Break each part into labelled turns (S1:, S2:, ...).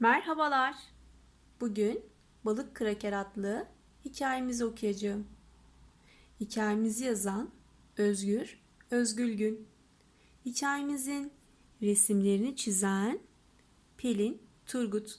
S1: Merhabalar. Bugün Balık Kraker adlı hikayemizi okuyacağım. Hikayemizi yazan Özgür Özgülgün. Hikayemizin resimlerini çizen Pelin Turgut.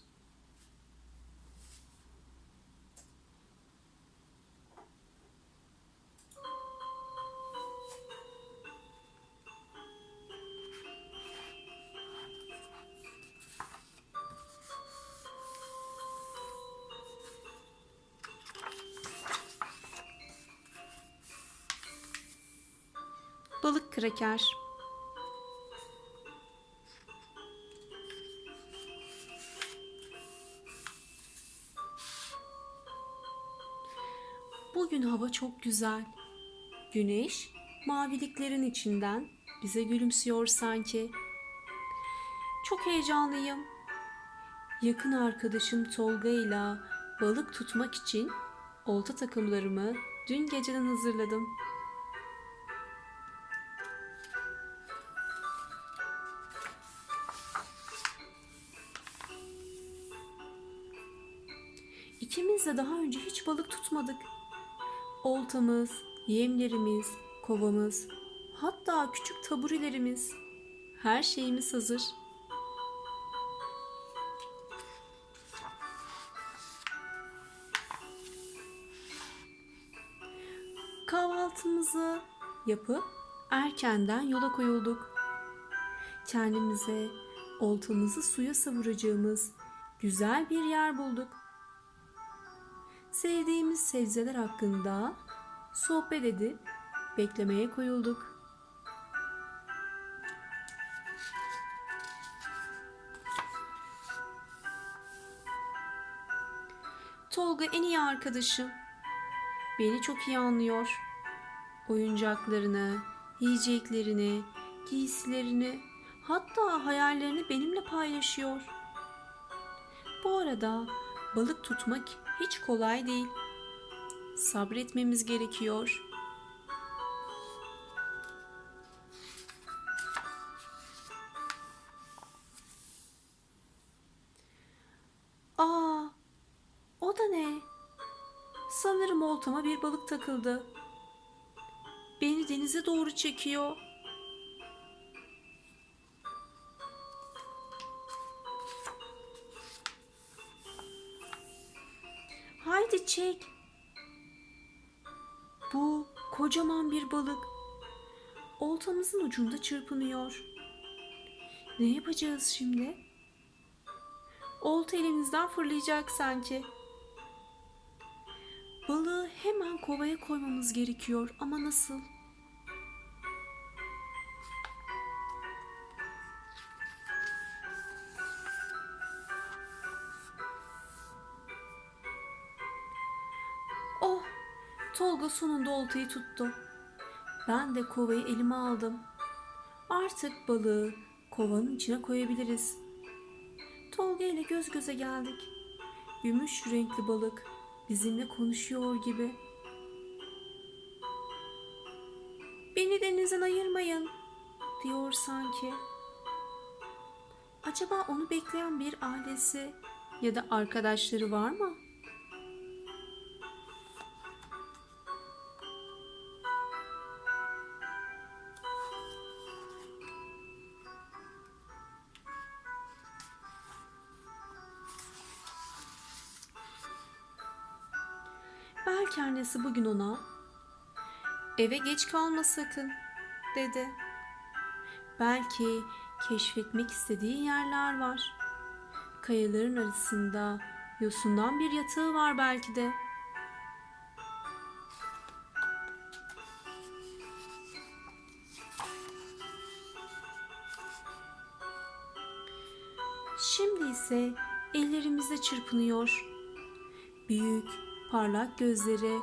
S1: Balık kraker. Bugün hava çok güzel. Güneş maviliklerin içinden bize gülümsüyor sanki. Çok heyecanlıyım. Yakın arkadaşım Tolga ile balık tutmak için olta takımlarımı dün geceden hazırladım. İkimiz de daha önce hiç balık tutmadık. Oltamız, yemlerimiz, kovamız, hatta küçük taburelerimiz, her şeyimiz hazır. Kahvaltımızı yapıp erkenden yola koyulduk. Kendimize oltamızı suya savuracağımız güzel bir yer bulduk. Sevdiğimiz sebzeler hakkında sohbet edip beklemeye koyulduk. Tolga en iyi arkadaşım. Beni çok iyi anlıyor. Oyuncaklarını, yiyeceklerini, giysilerini, hatta hayallerini benimle paylaşıyor. Bu arada balık tutmak hiç kolay değil. Sabretmemiz gerekiyor. Aa, o da ne? Sanırım oltama bir balık takıldı. Beni denize doğru çekiyor. Haydi çek. Bu kocaman bir balık. Oltamızın ucunda çırpınıyor. Ne yapacağız şimdi? Olta elimizden fırlayacak sanki. Balığı hemen kovaya koymamız gerekiyor ama nasıl? Tolga sonunda oltayı tuttu. Ben de kovayı elime aldım. Artık balığı kovanın içine koyabiliriz. Tolga ile göz göze geldik. Gümüş renkli balık bizimle konuşuyor gibi. Beni denizden ayırmayın diyor sanki. Acaba onu bekleyen bir ailesi ya da arkadaşları var mı? Belki annesi bugün ona eve geç kalma sakın dedi. Belki keşfetmek istediği yerler var. Kayaların arasında yosundan bir yatağı var belki de. Şimdi ise ellerimizde çırpınıyor. Büyük, parlak gözleri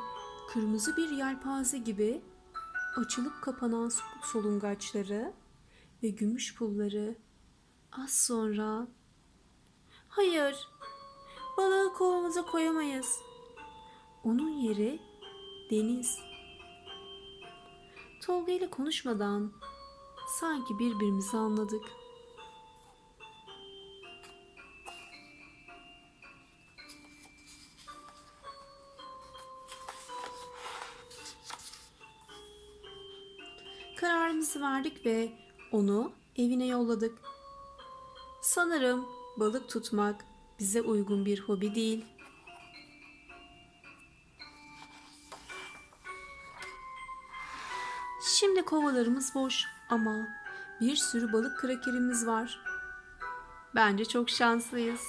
S1: kırmızı bir yelpaze gibi açılıp kapanan solungaçları ve gümüş pulları. Az sonra hayır balığı kovamıza koyamayız. Onun yeri deniz. Tolga ile konuşmadan sanki birbirimizi anladık Kararımızı verdik ve onu evine yolladık. Sanırım balık tutmak bize uygun bir hobi değil. Şimdi kovalarımız boş ama bir sürü balık krakerimiz var. Bence çok şanslıyız.